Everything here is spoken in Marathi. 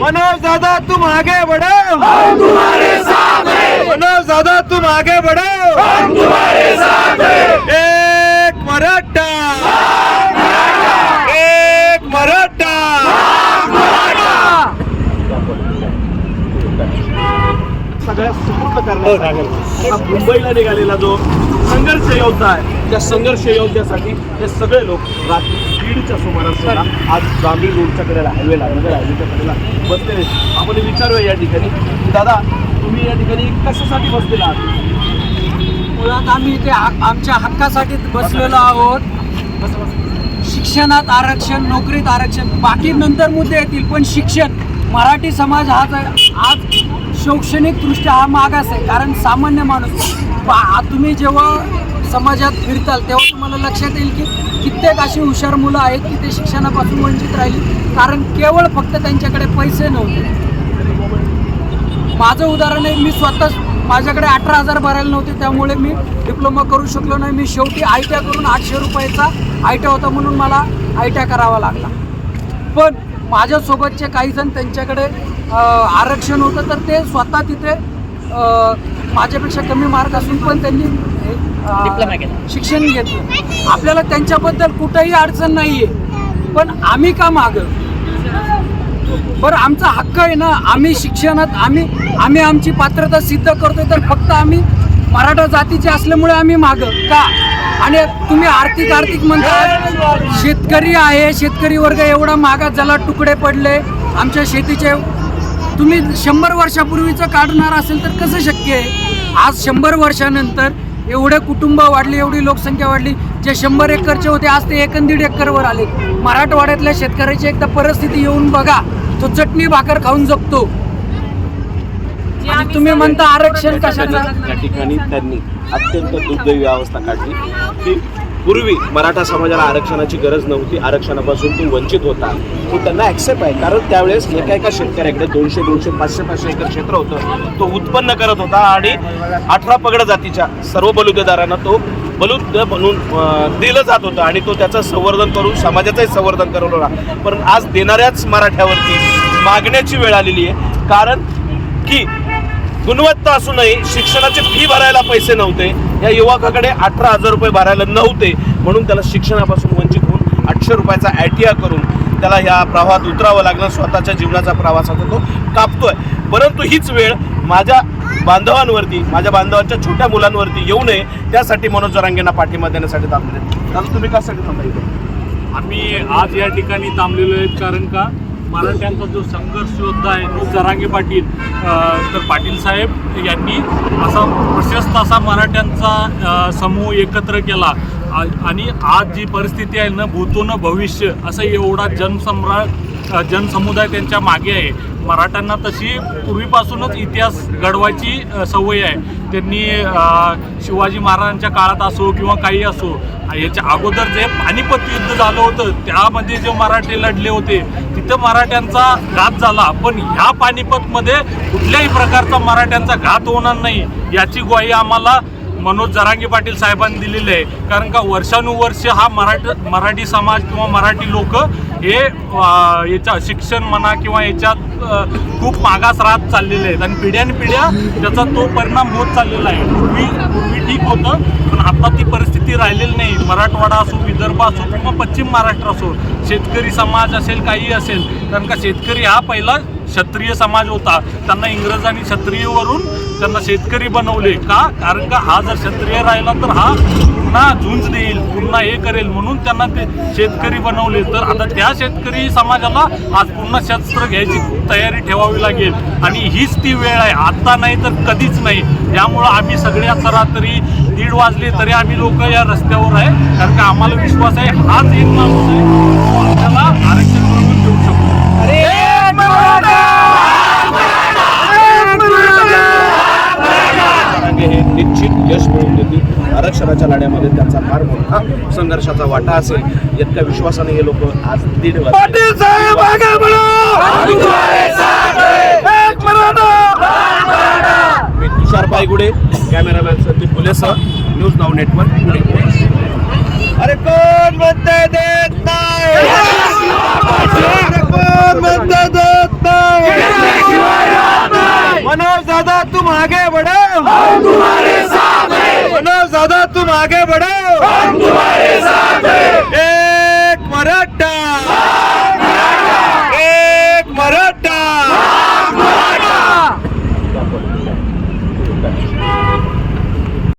मनोज दादा तुम आगे बढ़ो मनोज दादा तुम आगे बढ़ो एक मराठा एक मराठा सगळ्या सुपूर्द मुंबईला निघालेला जो संघर्ष योद्धा आहे त्या संघर्ष योद्ध्यासाठी हे सगळे लोक रात्री दीडच्या सुमारास आज जांभळी रोडच्या कडेला हायवेला नगर हायवेच्या कडेला बसलेले. आपण विचारूया या ठिकाणी. की दादा तुम्ही या ठिकाणी कशासाठी बसलेला आहात? मुळात आम्ही इथे आमच्या हक्कासाठी बसलेलो आहोत. शिक्षणात आरक्षण नोकरीत आरक्षण बाकी नंतर मुद्दे येतील पण शिक्षण मराठी समाज हा आज शैक्षणिकदृष्ट्या हा मागास आहे कारण सामान्य माणूस तुम्ही जेव्हा समाजात फिरताल तेव्हा तुम्हाला लक्षात येईल की कित्येक अशी हुशार मुलं आहेत की ते शिक्षणापासून वंचित राहिली. कारण केवळ फक्त त्यांच्याकडे पैसे नव्हते. माझं उदाहरण आहे मी स्वतः माझ्याकडे अठरा हजार भरायला नव्हते त्यामुळे मी डिप्लोमा करू शकलो नाही. मी शेवटी आय टी आय करून आठशे रुपयाचा आय टी आय होता म्हणून मला आय टी आय करावा लागला. पण माझ्यासोबतचे काही जण त्यांच्याकडे आरक्षण होतं तर ते स्वतः तिथे माझ्यापेक्षा कमी मार्क असून पण त्यांनी शिक्षण घेतलं. आपल्याला त्यांच्याबद्दल कुठंही अडचण नाही आहे पण आम्ही का मागं? बरं आमचा हक्क आहे ना आम्ही शिक्षणात आम्ही आम्ही आमची पात्रता सिद्ध करतोय तर फक्त आम्ही मराठा जातीचे असल्यामुळे आम्ही मागं. का? आणि तुम्ही आर्थिक आर्थिक म्हणता शेतकरी आहे शेतकरी वर्ग एवढा मागात ज्याला तुकडे पडले. आमच्या शेतीचे तुम्ही शंभर वर्षापूर्वीचं काढणार असेल तर कसं शक्य आहे? आज शंभर वर्षानंतर एवढे कुटुंब वाढली एवढी लोकसंख्या वाढली जे शंभर एकरचे होते आज ते एक दीड एकरवर आले. मराठवाड्यातल्या शेतकऱ्याची एकदा परिस्थिती येऊन बघा. तो चटणी भाकर खाऊन जगतो. आणि तुम्ही म्हणता आरक्षण कशाला? या ठिकाणी त्यांनी अत्यंत दुर्दैवी अवस्था काढली. की पूर्वी मराठा समाजाला आरक्षणाची गरज नव्हती. आरक्षणापासून तो वंचित होता. तो त्यांना ॲक्सेप्ट आहे. कारण त्यावेळेस एका एका शेतकऱ्याकडे दोनशे दोनशे पाचशे पाचशे एकर क्षेत्र होतं. तो उत्पन्न करत होता आणि अठरा पगड जातीच्या सर्व बलुतेदारांना तो बलुत म्हणून दिलं जात होतं आणि तो त्याचं संवर्धन करून समाजाचंही संवर्धन करत होता. पण आज देणाऱ्याच मराठ्यावरती मागण्याची वेळ आलेली आहे. कारण की गुणवत्ता असूनही शिक्षणाची फी भरायला पैसे नव्हते. या युवकाकडे अठरा हजार रुपये भरायला नव्हते. म्हणून त्याला शिक्षणापासून वंचित होऊन आठशे रुपयाचा ॲटिया करून त्याला ह्या प्रवाहात उतरावं लागलं. स्वतःच्या जीवनाचा प्रवास आता तो कापतोय. परंतु हीच वेळ माझ्या बांधवांवरती माझ्या बांधवांच्या छोट्या मुलांवरती येऊ नये. त्यासाठी मनोज जरांगेंना पाठिंबा देण्यासाठी थांबले तुम्ही कशासाठी थांबला आम्ही आज या ठिकाणी थांबलेलो आहेत. कारण का? मराठ्यांचा जो संघर्ष योद्धा आहे तो जरांगे पाटील. तर पाटील साहेब यांनी असा प्रशस्त असा मराठ्यांचा समूह एकत्र केला. आ- आणि आज जी परिस्थिती आहे ना भूतो न भविष्य असं एवढा जनसम्राट जनसमुदाय त्यांच्या मागे आहे. मराठ्यांना तशी पूर्वीपासूनच इतिहास घडवायची सवय आहे. त्यांनी शिवाजी महाराजांच्या काळात असो किंवा काही असो याच्या अगोदर जे पानिपत युद्ध झालं होतं त्यामध्ये जे मराठे लढले होते तिथं मराठ्यांचा घात झाला. पण ह्या पानिपतमध्ये कुठल्याही प्रकारचा मराठ्यांचा घात होणार नाही याची ग्वाही आम्हाला मनोज जरांगे पाटील साहेबांनी दिलेले आहे. कारण का वर्षानुवर्ष हा मराठ मराठी समाज किंवा मराठी लोक हे याच्या शिक्षण म्हणा किंवा याच्यात खूप मागास राहत चाललेले आहेत. आणि पिढ्यानपिढ्या त्याचा तो परिणाम होत चाललेला आहे. पूर्वी पूर्वी ठीक होतं पण आता ती परिस्थिती राहिलेली नाही. मराठवाडा असो विदर्भ असो किंवा पश्चिम महाराष्ट्र असो शेतकरी समाज असेल काही असेल कारण का शेतकरी हा पहिला क्षत्रिय समाज होता. त्यांना इंग्रजांनी क्षत्रियवरून त्यांना शेतकरी बनवले का? कारण का हा जर क्षत्रिय राहिला तर हा पुन्हा झुंज देईल पुन्हा हे करेल म्हणून त्यांना ते शेतकरी बनवले. तर आता त्या शेतकरी समाजाला आज पुन्हा शस्त्र घ्यायची तयारी ठेवावी लागेल. आणि हीच ती वेळ आहे. आता नाही तर कधीच नाही. यामुळं आम्ही सगळ्या आता रात्री दीड वाजले तरी आम्ही लोक या रस्त्यावर आहे. कारण का आम्हाला विश्वास आहे हाच एक माणूस आहे. आपल्याला आरक्षण मिळवून देऊ शकतो जरांगे हे निश्चित यश मिळवून देतील. आरक्षणाच्या लढ्यामध्ये त्यांचा फार मोठा संघर्षाचा वाटा असेल इतक्या विश्वासाने हे लोक आज दीड वाजता पाटील साहेब आगे बढ़ो! एक मराठा! मी तुषार पायगुडे कॅमेरामॅन संदीप फुलेसह न्यूज नाऊ नेटवर्क पुणे अरे कोण म्हणते देत नाही? साथ हैं मनोज दादा तुम आगे बढा।